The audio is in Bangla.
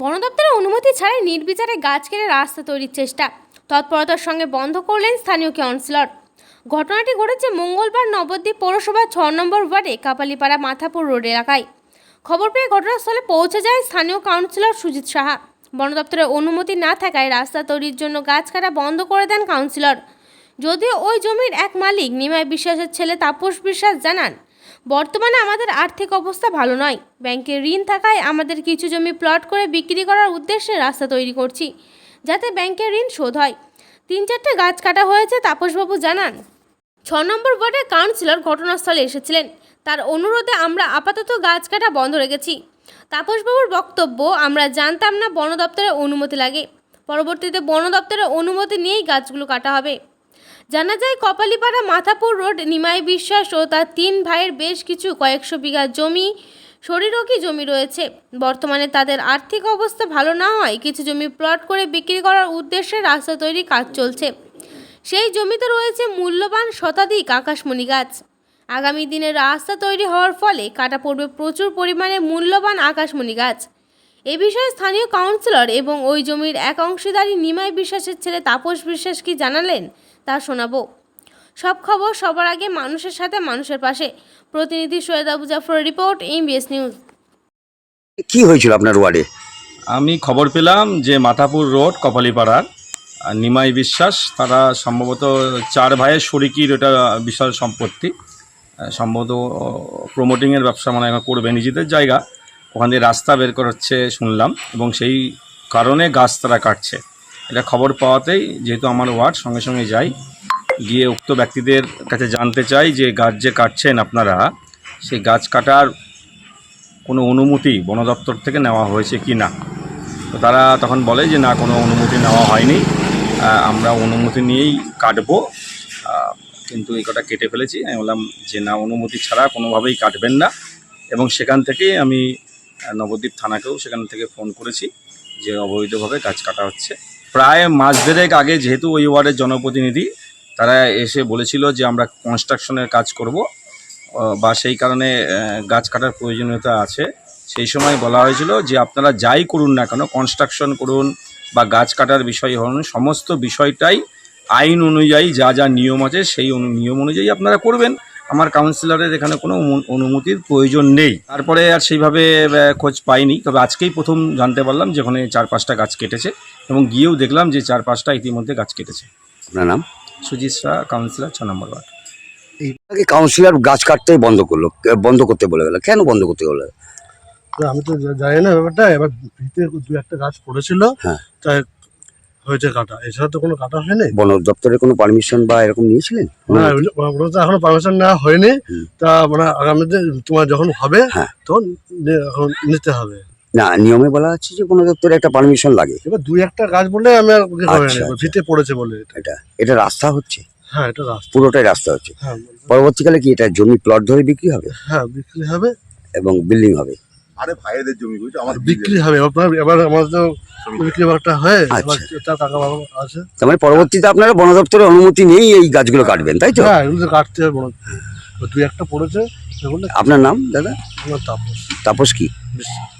বন দপ্তরের অনুমতি ছাড়াই নির্বিচারে গাছ কেটে রাস্তা তৈরির চেষ্টা। তৎপরতার সঙ্গে বন্ধ করলেন স্থানীয় কাউন্সিলর। ঘটনাটি ঘটেছে মঙ্গলবার নবদ্বীপ পৌরসভার ছ নম্বর ওয়ার্ডে কাপালিপাড়া মাথাপুর রোড এলাকায়। খবর পেয়ে ঘটনাস্থলে পৌঁছে যায় স্থানীয় কাউন্সিলর সুজিত সাহা। বন দপ্তরের অনুমতি না থাকায় রাস্তা তৈরির জন্য গাছ কাটা বন্ধ করে দেন কাউন্সিলর। যদিও ওই জমির এক মালিক নিমায় বিশ্বাসের ছেলে তাপস বিশ্বাস জানান বর্তমানে আমাদের আর্থিক অবস্থা ভালো নয়। ব্যাংকে ঋণ থাকায় আমাদের কিছু জমি প্লট করে বিক্রি করার উদ্দেশ্যে রাস্তা তৈরি করছি, যাতে ব্যাংকের ঋণ শোধ হয়। তিন চারটে গাছ কাটা হয়েছে, তাপসবাবু জানান। ছ নম্বর ওয়ার্ডের কাউন্সিলর ঘটনাস্থলে এসেছিলেন। তার অনুরোধে আমরা আপাতত গাছ কাটা বন্ধ রেখেছি। তাপসবাবুর বক্তব্য, আমরা জানতাম না বন দপ্তরের অনুমতি লাগে। পরবর্তীতে বন দপ্তরের অনুমতি নিয়েই গাছগুলো কাটা হবে। জানা যায়, কপালীপাড়া মাথাপুর রোড, নিমাই বিশ্বাস ও তার তিন ভাইয়ের বেশ কিছু কয়েকশো বিঘা জমি, শরীরোগী জমি রয়েছে। বর্তমানে তাদের আর্থিক অবস্থা ভালো না হয় কিছু জমি প্লট করে বিক্রি করার উদ্দেশ্যে রাস্তা তৈরি কাজ চলছে। সেই জমিতে রয়েছে মূল্যবান শতাধিক আকাশমণি গাছ। আগামী দিনে রাস্তা তৈরি হওয়ার ফলে কাটা পড়বে প্রচুর পরিমাণে মূল্যবান আকাশমণি গাছ। এ বিষয়ে স্থানীয় কাউন্সিলর এবং ওই জমির এক অংশীদারী নিমাই বিশ্বাসের ছেলে তাপস বিশ্বাস কি জানালেন তা শোনাবো। সব খবর সবার আগে মানুষের সাথে মানুষের পাশে। প্রতিনিধি Syed Abu Jafar report MBS news. কি হয়েছিল আপনার ওয়ার্ডে? আমি খবর পেলাম যে মাথাপুর রোড কপালীপাড়ার নিমাই বিশ্বাস তারা সম্ভবত চার ভাইয়ের শরিকির এটা বিশাল সম্পত্তি। সম্ভবত প্রমোটিংয়ের ব্যবসা মানে করবে নিজেদের জায়গা। ওখান দিয়ে রাস্তা বের করাচ্ছে শুনলাম, এবং সেই কারণে গাছ তারা কাটছে। এটা খবর পাওয়াতেই যেহেতু আমার ওয়ার্ড সঙ্গে সঙ্গে যাই, গিয়ে উক্ত ব্যক্তিদের কাছে জানতে চাই যে গাছ যে কাটছেন আপনারা, সেই গাছ কাটার কোনো অনুমতি বন দপ্তর থেকে নেওয়া হয়েছে কি না? তো তারা তখন বলে যে না, কোনো অনুমতি নেওয়া হয়নি। আমরা অনুমতি নিয়েই কাটবো। কিন্তু এই কটা কেটে ফেলেছি। আমি বললাম যে না, অনুমতি ছাড়া কোনোভাবেই কাটবেন না। এবং সেখান থেকে আমি নবদ্বীপ থানাকেও সেখান থেকে ফোন করেছি যে অবৈধভাবে গাছ কাটা হচ্ছে। প্রায় মাস দেড়েক আগে যেহেতু ওই ওয়ার্ডের জনপ্রতিনিধি, তারা এসে বলেছিল যে আমরা কনস্ট্রাকশনের কাজ করব বা সেই কারণে গাছ কাটার প্রয়োজনীয়তা আছে। সেই সময় বলা হয়েছিল যে আপনারা যাই করুন না কেন কনস্ট্রাকশন করুন বা গাছ কাটার বিষয় হন, সমস্ত বিষয়টাই আইন অনুযায়ী যা যা নিয়ম আছে সেই নিয়ম অনুযায়ী আপনারা করবেন। আমার কাউন্সিলরের এখানে কোনো অনুমতির প্রয়োজন নেই। তারপরে আর সেইভাবে খোঁজ পাইনি। তবে আজকেই প্রথম জানতে পারলাম যে ওখানে চার পাঁচটা গাছ কেটেছে এবং গিয়েও দেখলাম যে চার পাঁচটা ইতিমধ্যে গাছ কেটেছে। আপনার নাম? সুজিত শাহ কাউন্সিলর ছ নম্বর ওয়ার্ড। আগে কাউন্সিলর গাছ কাটতে বন্ধ করল বন্ধ করতে বলে গেল। কেন বন্ধ করতে বলে গেল? তো আমি তো জানি না ব্যাপারটা। এবার ভিতে দু একটা গাছ পড়েছিল। হ্যাঁ। তাই হয়েছে কাটা। এছাড়া তো কোনো কাটা হয়নি। বন দপ্তরের কোনো পারমিশন বা এরকম নিয়েছিলেন? না ওগুলো- তো এখনও পারমিশন নেওয়া হয়নি। তা মানে আগামীতে তোমার যখন হবে হ্যাঁ। তখন এখন নিতে হবে। না নিয়মে বলা আছে যে বন দপ্তরে একটা পারমিশন লাগে। এবার দুই একটা গাছ বলে আমি আর করিনি আচ্ছা, আচ্ছা। ভিতে পড়েছে বলে এটা। এটা এটা রাস্তা হচ্ছে? হ্যাঁ এটা রাস্তা। পুরোটাই রাস্তা হচ্ছে। হ্যাঁ পরবর্তীকালে কি এটা জমি প্লট ধরে বিক্রি হবে? হ্যাঁ বিক্রি হবে। এবং বিল্ডিং হবে? আরে ভাইয়েদের জমি বুঝছ? আমার বিক্রি হবে। এবার এবার আমার তো বিক্রি একটা হয়। আচ্ছা। আছে। তার মানে পরবর্তীতে আপনারা বন দপ্তরের অনুমতি নিয়েই এই গাছগুলো কাটবেন তাই তো? হ্যাঁ এগুলো তো কাটতে হবে বন দুই একটা পড়েছে। আপনার নাম দাদা? আমার তাপস। তাপস কি? বিশ্বাস।